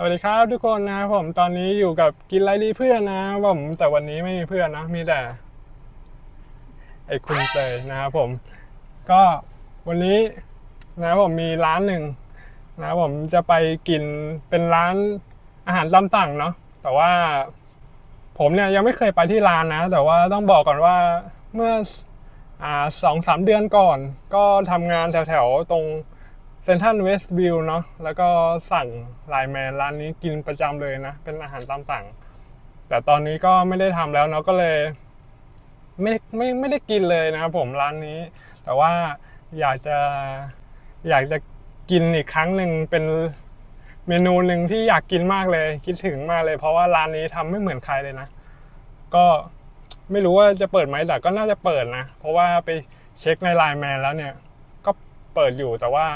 สวัสดีครับทุกคนนะครับผมตอนนี้อยู่กับกินไรดีเพื่อนนะผมแต่วันนี้ไม่มีเพื่อนนะมีแต่ไอ้คุณเตยนะครับผม ก็วันนี้นะผมมีร้านหนึ่งนะผมจะไปกินเป็นร้านอาหารตามสั่งเนาะแต่ว่า ผมเนี่ยยังไม่เคยไปที่ร้านนะ แต่ว่าต้องบอกก่อนว่าเมื่อสองสามเดือนก่อน ก็ทำงานแถวๆตรง ซนทัลเวสต์วิวเนาะแล้วก็สั่งไลน์แมนร้านนี้กินประจำเลยนะ เป็นอาหารตามสั่ง แต่ตอนนี้ก็ไม่ได้ทำแล้วเนาะก็เลย ไม่ได้ไม่ไม่ได้กินเลยนะครับผมร้านนี้ แต่ว่าอยากจะอยากจะกินอีกครั้งหนึ่งเป็นเมนูหนึ่งที่อยากกินมากเลย คิดถึงมากเลย เพราะว่าร้านนี้ทำไม่เหมือนใครเลยนะ ก็ไม่รู้ว่าจะเปิดไหมแต่ก็น่าจะเปิดนะ เพราะว่าไปเช็คในไลน์แมนแล้วเนี่ย ก็เปิดอยู่แต่ว่า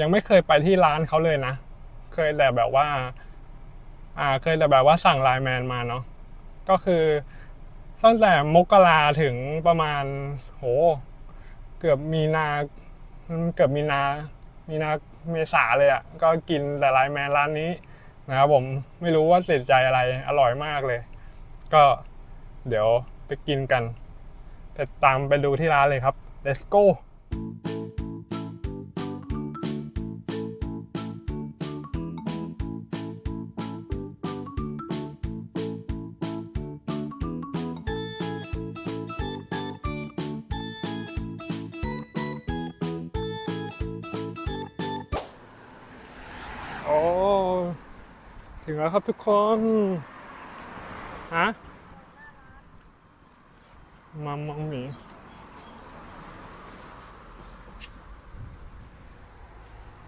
ยังไม่เคยไปที่ร้านเขาเลยนะ เคยแต่แบบว่า อ่า เคยแต่แบบว่าสั่งไลน์แมนมาเนาะ ก็คือตั้งแต่มกราถึงประมาณ โห เกือบมีนา เกือบมีนา มีนาเมษาเลยอะ่ะ ก็กินแต่ไลน์แมนร้านนี้นะครับผมไม่รู้ว่าติดใจอะไรอร่อยมากเลย ก็เดี๋ยวไปกินกันไปตามไปดูที่ร้านเลยครับ let's go ถึงแล้วครับทุกคน ฮะ มัมมัมหมี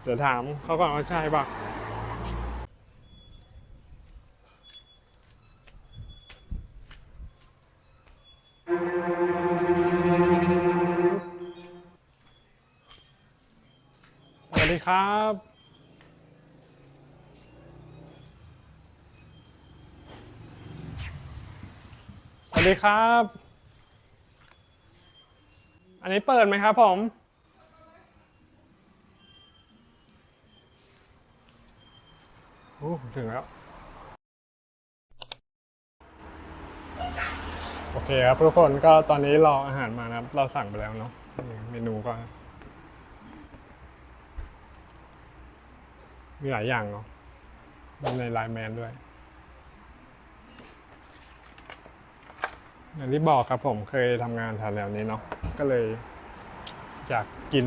เดี๋ยวถามเขาก่อนว่าใช่ปะสวัสดีครับ วัสดีครับ อันนี้เปิดไหมครับผม โอ้ ถึงแล้ว โอเคครับทุกคนก็ตอนนี้รออาหารมานะครับ เราสั่งไปแล้วเนาะเมนูก็ มีหลายอย่างเนาะมีในไลน์แมนด้วย อย่างที่บอกครับผมเคยทำงานแถวๆนี้เนาะก็เลยอยากกิน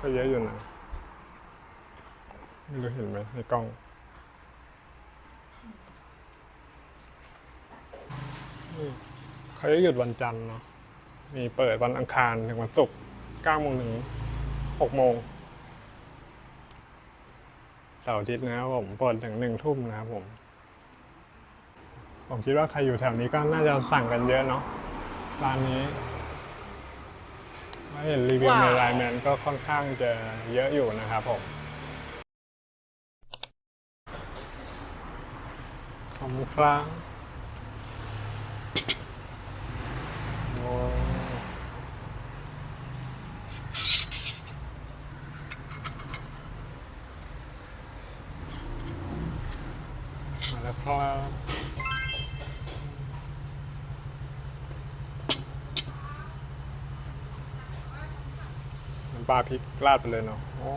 ก็เยอะอยู่นะไม่รู้เห็นไหมในกล้องเขาจะหยุดวันจันทร์เนาะมีเปิดวันอังคารถึงวันศุกร์9โมงถึง 6โมงเสาร์อาทิตย์นะครับผมเปิดถึงหนึ่งทุ่มนะครับผม ผมคิดว่าใครอยู่แถวนี้ก็น่าจะสั่งกันเยอะเนาะร้านนี้ว่าเห็นรีวิวในไลน์แมนก็ค่อนข้างจะเยอะอยู่นะครับผมขอบคุณครับ โอ้มาแล้วครับน้ำปลาพริกราดไปเลยเนาะโอ้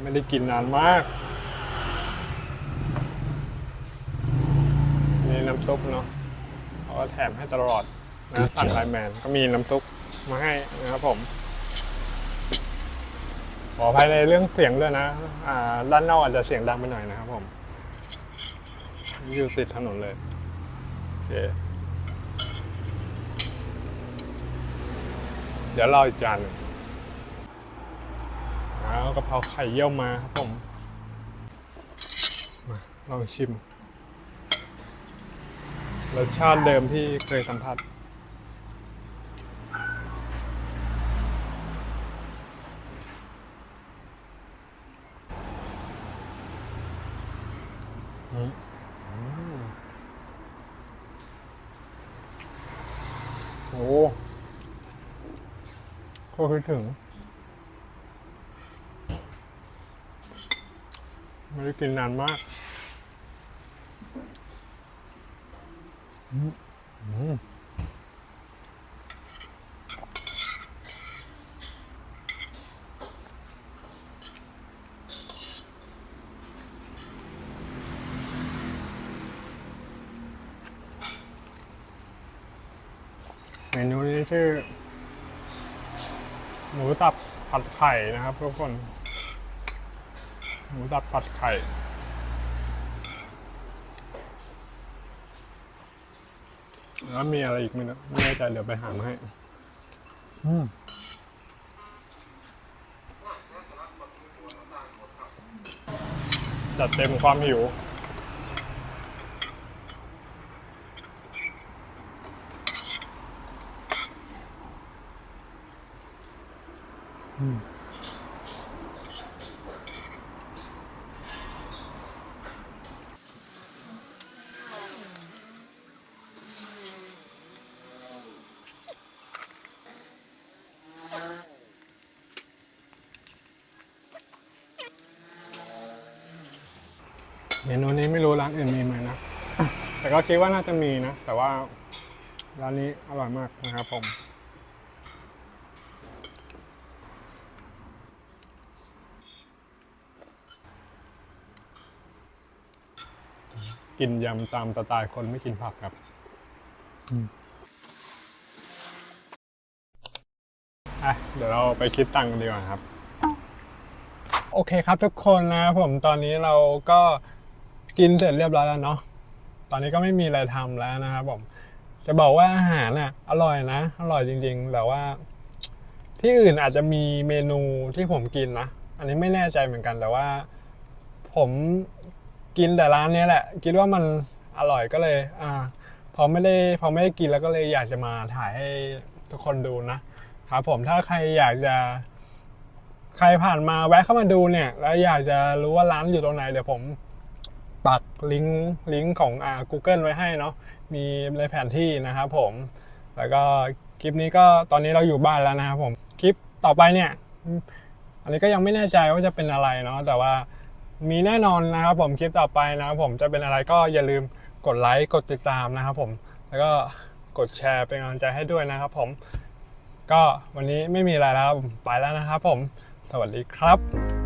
ไม่ได้กินนานมาก มีน้ำซุปเนาะเขาก็แถมให้ตลอดนะ Good สั่ง job ไลน์แมนก็มีน้ำซุปมาให้นะครับผมข ออภัยในเรื่องเสียงด้วยนะ อ่า ด้านนอกอาจจะเสียงดังไปหน่อยนะครับผม อยู่ติดถนนเลยโอเคเดี๋ยวรออีกจานหนึ่งแล้วกะเพราไข่เยี่ยวมาครับผม มาลองชิม รสชาติเดิมที่เคยสัมผัส อืม ก็คิดถึง ไม่ได้กินนานมากเมนูนี้ชื่อ หมูสับผัดไข่นะครับทุกคน หมูสับผัดไข่ แล้วมีอะไรอีกไหมนะไม่แน่ใจเดี๋ยวไปหามาให้อืมจัดเต็มความหิว เมนูนี้ไม่รู้ร้านอื่นมีไหมนะ แต่ก็คิดว่าน่าจะมีนะ แต่ว่าร้านนี้อร่อยมากนะครับผม กินยำตามสไตล์คนไม่กินผักครับอืมอะเดี๋ยวเราไปคิดตังค์กันดีกว่าครับ โอเคครับทุกคนนะครับผมตอนนี้เราก็กินเสร็จเรียบร้อยแล้วเนาะตอนนี้ก็ไม่มีอะไรทำแล้วนะครับผม จะบอกว่าอาหารน่ะอร่อยนะ อร่อยจริง ๆ แต่ว่า ที่อื่นอาจจะมีเมนูที่ผมกินนะ อันนี้ไม่แน่ใจเหมือนกันแต่ว่า ผม กินแต่ร้านนี้แหละ คิดว่ามันอร่อยก็เลย อ่า พอไม่ได้พอไม่ได้กินแล้วก็เลยอยากจะมาถ่ายให้ทุกคนดูนะครับผมถ้าใครอยากจะใครผ่านมาแวะเข้ามาดูเนี่ย แล้วอยากจะรู้ว่าร้านอยู่ตรงไหน เดี๋ยวผมปักลิงก์ลิงก์ของอ่า Google ไว้ให้เนาะมีในแผนที่นะครับผม แล้วก็คลิปนี้ก็ตอนนี้เราอยู่บ้านแล้วนะครับผมคลิปต่อไปเนี่ย อันนี้ก็ยังไม่แน่ใจว่าจะเป็นอะไรเนาะแต่ว่า มีแน่นอนนะครับผมคลิปต่อไปนะครับผมจะเป็นอะไรก็อย่าลืมกดไลค์กดติดตามนะครับผมแล้วก็กดแชร์เป็นกำลังใจให้ด้วยนะครับผมก็วันนี้ไม่มีอะไรแล้วผมไปแล้วนะครับผม สวัสดีครับ